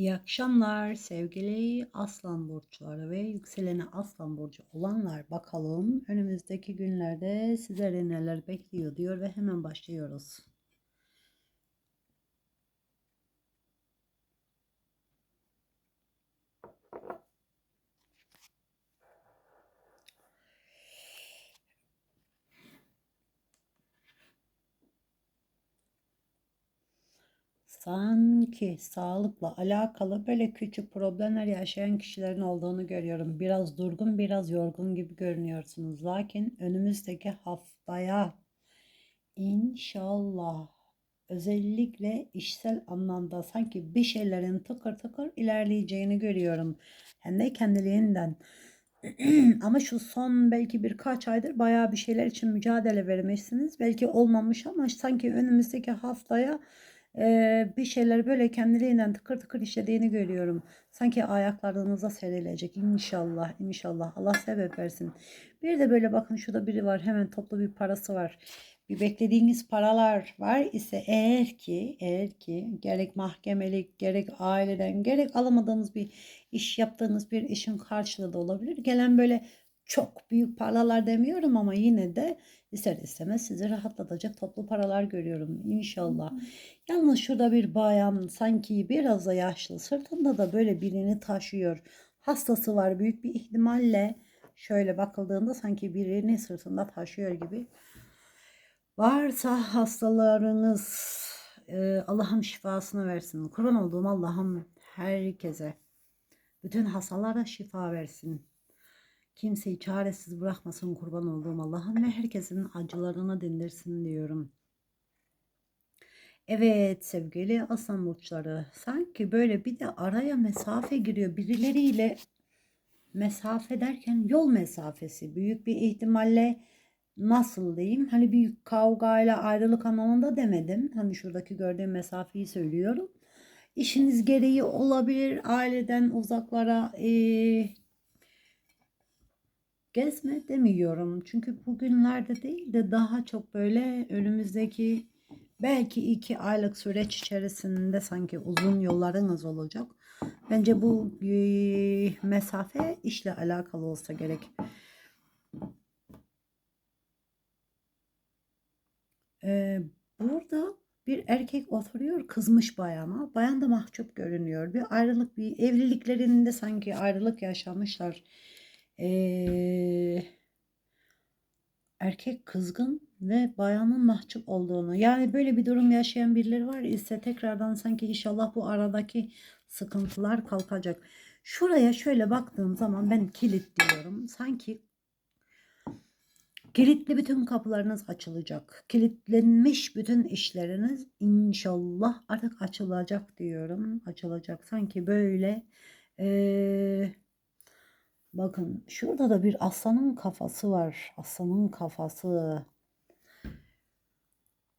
İyi akşamlar sevgili aslan burçları ve yükseleni aslan burcu olanlar. Bakalım önümüzdeki günlerde sizlere neler bekliyor diyor ve hemen başlıyoruz. Sanki sağlıkla alakalı böyle küçük problemler yaşayan kişilerin olduğunu görüyorum. Biraz durgun, biraz yorgun gibi görünüyorsunuz. Lakin önümüzdeki haftaya inşallah özellikle işsel anlamda sanki bir şeylerin tıkır tıkır ilerleyeceğini görüyorum. Hem de kendiliğinden. ama şu son belki birkaç aydır bayağı bir şeyler için mücadele vermişsiniz. Belki olmamış ama sanki önümüzdeki haftaya e, bir şeyler böyle kendiliğinden tıkır tıkır işlediğini görüyorum. Sanki ayaklarınıza serilecek inşallah inşallah Allah sebep versin. Bir de böyle bakın şurada biri var hemen toplu bir parası var. Bir beklediğiniz paralar var ise eğer ki eğer ki gerek mahkemelik gerek aileden gerek alamadığınız bir iş yaptığınız bir işin karşılığı da olabilir. Gelen böyle çok büyük paralar demiyorum ama yine de ister istemez sizi rahatlatacak toplu paralar görüyorum inşallah. Yalnız şurada bir bayan sanki biraz da yaşlı sırtında da böyle birini taşıyor. Hastası var büyük bir ihtimalle şöyle bakıldığında sanki birini sırtında taşıyor gibi. Varsa hastalarınız e, Allah'ım şifasını versin. Kurban olduğum Allah'ım herkese bütün hastalara şifa versin. Kimseyi çaresiz bırakmasın kurban olduğum Allah'ım ve herkesin acılarına dindirsin diyorum. Evet sevgili aslan burçları sanki böyle bir de araya mesafe giriyor. Birileriyle mesafe derken yol mesafesi. Büyük bir ihtimalle nasıl diyeyim? Hani büyük kavgayla ayrılık anlamında demedim. Hani şuradaki gördüğüm mesafeyi söylüyorum. İşiniz gereği olabilir. Aileden uzaklara e, gezme demiyorum. Çünkü bugünlerde değil de daha çok böyle önümüzdeki belki iki aylık süreç içerisinde sanki uzun yollarınız olacak. Bence bu e, mesafe işle alakalı olsa gerek. Ee, burada bir erkek oturuyor kızmış bayana. Bayan da mahcup görünüyor. Bir ayrılık, bir evliliklerinde sanki ayrılık yaşamışlar ee, erkek kızgın ve bayanın mahcup olduğunu yani böyle bir durum yaşayan birileri var ise tekrardan sanki inşallah bu aradaki sıkıntılar kalkacak. Şuraya şöyle baktığım zaman ben kilit diyorum. Sanki kilitli bütün kapılarınız açılacak. Kilitlenmiş bütün işleriniz inşallah artık açılacak diyorum. Açılacak. Sanki böyle ee, Bakın şurada da bir aslanın kafası var. Aslanın kafası.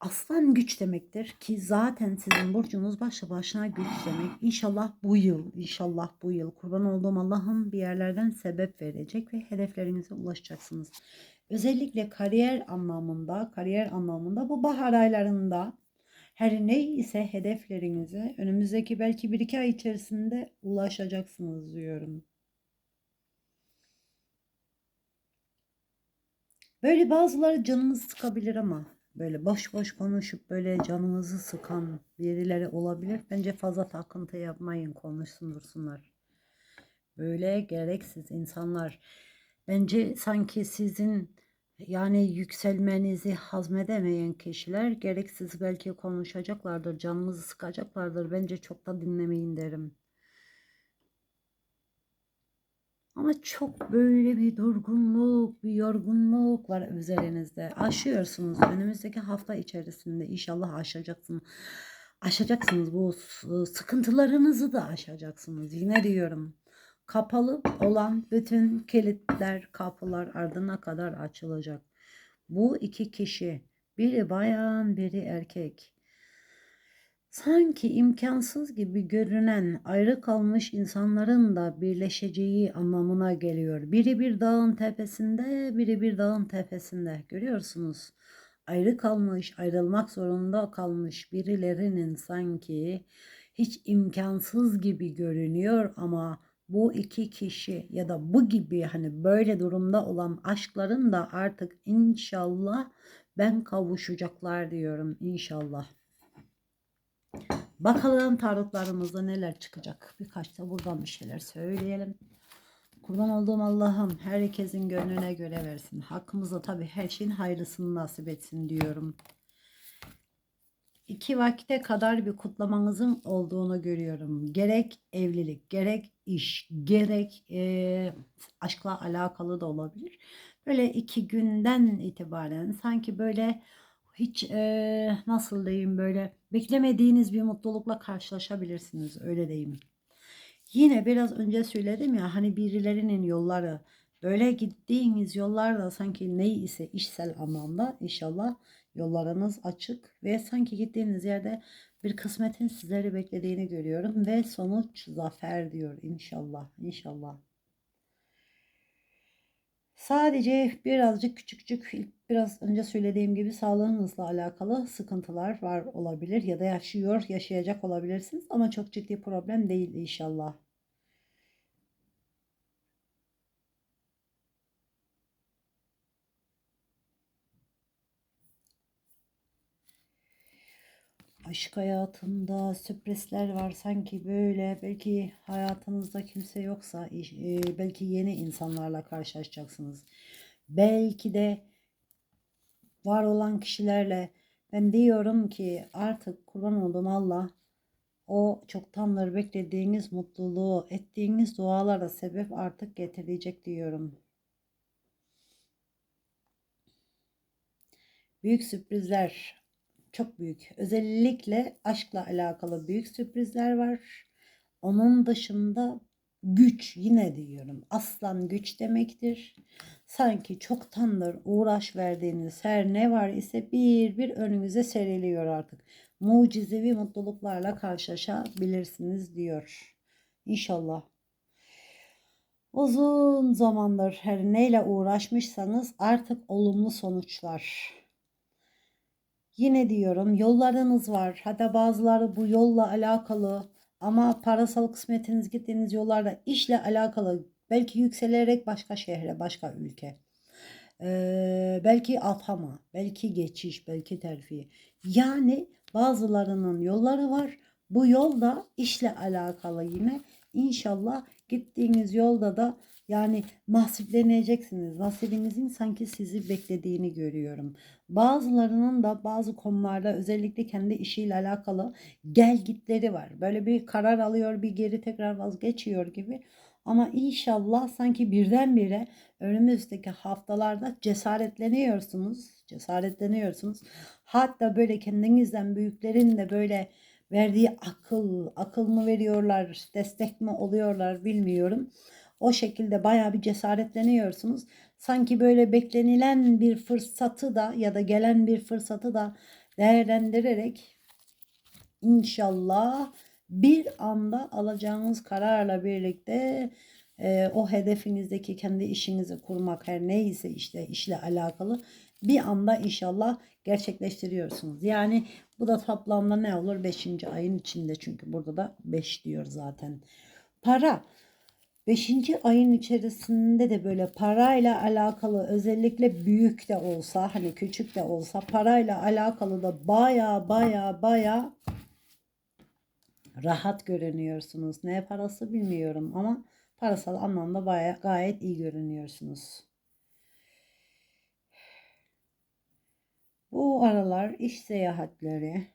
Aslan güç demektir ki zaten sizin burcunuz başlı başına güç demek. İnşallah bu yıl, inşallah bu yıl kurban olduğum Allah'ın bir yerlerden sebep verecek ve hedeflerinize ulaşacaksınız. Özellikle kariyer anlamında, kariyer anlamında bu bahar aylarında her ne ise hedeflerinize önümüzdeki belki bir iki ay içerisinde ulaşacaksınız diyorum. Böyle bazıları canınızı sıkabilir ama böyle boş boş konuşup böyle canınızı sıkan birileri olabilir. Bence fazla takıntı yapmayın konuşsun dursunlar. Böyle gereksiz insanlar. Bence sanki sizin yani yükselmenizi hazmedemeyen kişiler gereksiz belki konuşacaklardır, canınızı sıkacaklardır. Bence çok da dinlemeyin derim. Ama çok böyle bir durgunluk, bir yorgunluk var üzerinizde. Aşıyorsunuz. Önümüzdeki hafta içerisinde inşallah aşacaksınız. Aşacaksınız bu sıkıntılarınızı da aşacaksınız. Yine diyorum. Kapalı olan bütün kilitler, kapılar ardına kadar açılacak. Bu iki kişi, biri bayan, biri erkek sanki imkansız gibi görünen ayrı kalmış insanların da birleşeceği anlamına geliyor. Biri bir dağın tepesinde, biri bir dağın tepesinde. Görüyorsunuz. Ayrı kalmış, ayrılmak zorunda kalmış birilerinin sanki hiç imkansız gibi görünüyor ama bu iki kişi ya da bu gibi hani böyle durumda olan aşkların da artık inşallah ben kavuşacaklar diyorum inşallah. Bakalım tarotlarımızda neler çıkacak. Birkaç da buradan bir şeyler söyleyelim. Kurban olduğum Allah'ım herkesin gönlüne göre versin. Hakkımızda tabii her şeyin hayırlısını nasip etsin diyorum. İki vakte kadar bir kutlamanızın olduğunu görüyorum. Gerek evlilik, gerek iş, gerek e, aşkla alakalı da olabilir. Böyle iki günden itibaren sanki böyle hiç e, nasıl diyeyim böyle beklemediğiniz bir mutlulukla karşılaşabilirsiniz öyle diyeyim. Yine biraz önce söyledim ya hani birilerinin yolları böyle gittiğiniz yollarda sanki ne ise işsel anlamda inşallah yollarınız açık ve sanki gittiğiniz yerde bir kısmetin sizleri beklediğini görüyorum ve sonuç zafer diyor inşallah inşallah. Sadece birazcık küçük küçük biraz önce söylediğim gibi sağlığınızla alakalı sıkıntılar var olabilir ya da yaşıyor, yaşayacak olabilirsiniz ama çok ciddi problem değil inşallah. Aşk hayatında sürprizler var sanki böyle belki hayatınızda kimse yoksa e, belki yeni insanlarla karşılaşacaksınız. Belki de var olan kişilerle ben diyorum ki artık kurban olduğum Allah o çoktandır beklediğiniz mutluluğu ettiğiniz dualara sebep artık getirecek diyorum. Büyük sürprizler çok büyük. Özellikle aşkla alakalı büyük sürprizler var. Onun dışında güç yine diyorum. Aslan güç demektir. Sanki çoktandır uğraş verdiğiniz her ne var ise bir bir önünüze seriliyor artık. Mucizevi mutluluklarla karşılaşabilirsiniz diyor. İnşallah. Uzun zamandır her neyle uğraşmışsanız artık olumlu sonuçlar. Yine diyorum yollarınız var. Hatta bazıları bu yolla alakalı ama parasal kısmetiniz gittiğiniz yollarda işle alakalı belki yükselerek başka şehre, başka ülke. Ee, belki atama, belki geçiş, belki terfi. Yani bazılarının yolları var. Bu yolda işle alakalı yine inşallah gittiğiniz yolda da yani nasipleneceksiniz. Nasibinizin sanki sizi beklediğini görüyorum. Bazılarının da bazı konularda özellikle kendi işiyle alakalı gel gitleri var. Böyle bir karar alıyor, bir geri tekrar vazgeçiyor gibi. Ama inşallah sanki birdenbire önümüzdeki haftalarda cesaretleniyorsunuz. Cesaretleniyorsunuz. Hatta böyle kendinizden büyüklerin de böyle verdiği akıl, akıl mı veriyorlar, destek mi oluyorlar bilmiyorum. O şekilde baya bir cesaretleniyorsunuz. Sanki böyle beklenilen bir fırsatı da ya da gelen bir fırsatı da değerlendirerek inşallah bir anda alacağınız kararla birlikte e, o hedefinizdeki kendi işinizi kurmak her neyse işte işle alakalı bir anda inşallah gerçekleştiriyorsunuz. Yani bu da toplamda ne olur? 5. ayın içinde çünkü burada da 5 diyor zaten. Para. Beşinci ayın içerisinde de böyle parayla alakalı özellikle büyük de olsa hani küçük de olsa parayla alakalı da baya baya baya rahat görünüyorsunuz. Ne parası bilmiyorum ama parasal anlamda baya gayet iyi görünüyorsunuz. Bu aralar iş seyahatleri,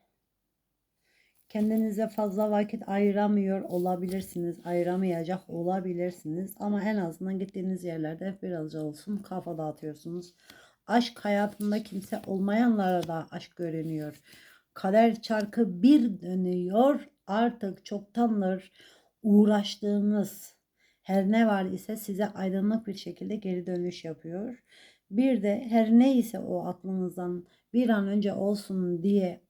Kendinize fazla vakit ayıramıyor olabilirsiniz, ayıramayacak olabilirsiniz ama en azından gittiğiniz yerlerde birazcık olsun kafa dağıtıyorsunuz. Aşk hayatında kimse olmayanlara da aşk görünüyor. Kader çarkı bir dönüyor. Artık çoktandır uğraştığınız her ne var ise size aydınlık bir şekilde geri dönüş yapıyor. Bir de her neyse o aklınızdan bir an önce olsun diye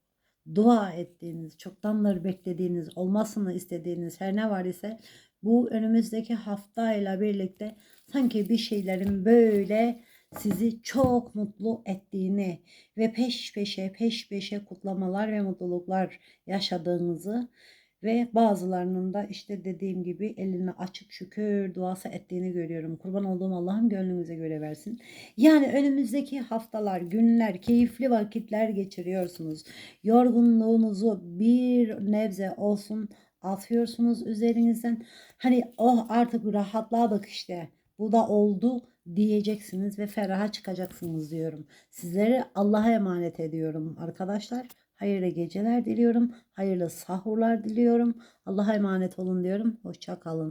dua ettiğiniz, çoktandır beklediğiniz, olmasını istediğiniz her ne var ise bu önümüzdeki haftayla birlikte sanki bir şeylerin böyle sizi çok mutlu ettiğini ve peş peşe peş peşe kutlamalar ve mutluluklar yaşadığınızı Ve bazılarının da işte dediğim gibi elini açık şükür duası ettiğini görüyorum. Kurban olduğum Allah'ım gönlünüze göre versin. Yani önümüzdeki haftalar, günler, keyifli vakitler geçiriyorsunuz. Yorgunluğunuzu bir nebze olsun atıyorsunuz üzerinizden. Hani oh artık rahatladık işte. Bu da oldu diyeceksiniz ve feraha çıkacaksınız diyorum. Sizleri Allah'a emanet ediyorum arkadaşlar. Hayırlı geceler diliyorum. Hayırlı sahurlar diliyorum. Allah'a emanet olun diyorum. Hoşça kalın.